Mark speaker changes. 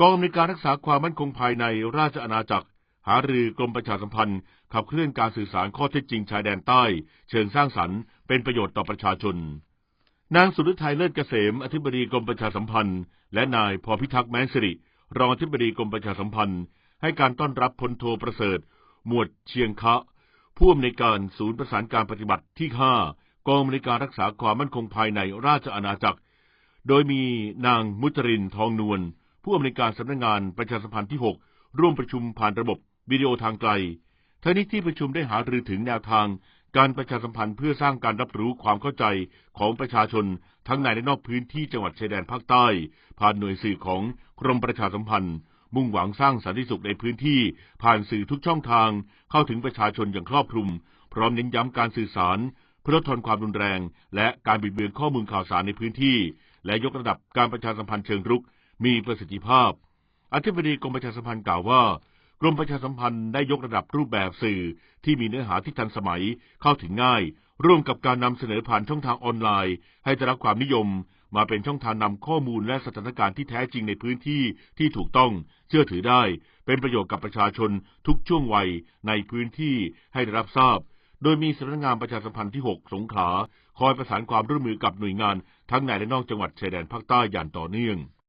Speaker 1: กองอำนวยการรักษาความมั่นคงภายในราชอาณาจักร หารือกรมประชาสัมพันธ์ ขับเคลื่อนการสื่อสารข้อเท็จจริงชายแดนใต้ เชิงสร้างสรรค์เป็นประโยชน์ต่อประชาชน นางสุริทัยเลิศเกษม อธิบดีกรมประชาสัมพันธ์ และนายพอพิทักษ์แม้นสิริรองอธิบดีกรมประชาสัมพันธ์ ให้การต้อนรับพลโทประเสริฐ หมวดเชียงคะผู้อำนวยการศูนย์ประสานการปฏิบัติที่5กองอำนวยการรักษาความมั่นคงภายในราชอาณาจักร โดยมีนางมุจรินทองนวล ผู้อำนวยการสำนักงานประชาสัมพันธ์ที่ 6 ร่วมประชุมผ่านระบบวิดีโอทางไกลทั้งนี้ที่ประชุมได้หารือถึงแนวทาง การประชาสัมพันธ์เพื่อสร้างการรับรู้ความเข้าใจของประชาชนทั้งในและนอกพื้นที่จังหวัดชายแดนภาคใต้ ผ่านหน่วยสื่อของกรมประชาสัมพันธ์ มุ่งหวังสร้างสันติสุขในพื้นที่ ผ่านสื่อทุกช่องทาง เข้าถึงประชาชนอย่างครอบคลุม พร้อมเน้นย้ำการสื่อสารเพื่อลดทอนความรุนแรง และการบิดเบือนข้อมูลข่าวสารในพื้นที่ และยกระดับการประชาสัมพันธ์เชิงรุก มีประสิทธิภาพ อธิบดีกรมประชาสัมพันธ์กล่าวว่ากรมประชาสัมพันธ์ได้ยกระดับรูปแบบสื่อที่มีเนื้อหาที่ทันสมัยเข้าถึงง่าย ร่วมกับการนำเสนอผ่านช่องทางออนไลน์ ให้ได้รับความนิยม มาเป็นช่องทางนำข้อมูลและสถานการณ์ที่แท้จริงในพื้นที่ที่ถูกต้อง เชื่อถือได้ เป็นประโยชน์กับประชาชนทุกช่วงวัยในพื้นที่ให้ได้รับทราบ โดยมีสำนักงานประชาสัมพันธ์ที่ 6 สงขลาคอยประสานความร่วมมือกับหน่วยงาน ทั้งในและนอกจังหวัดชายแดนภาคใต้อย่างต่อเนื่อง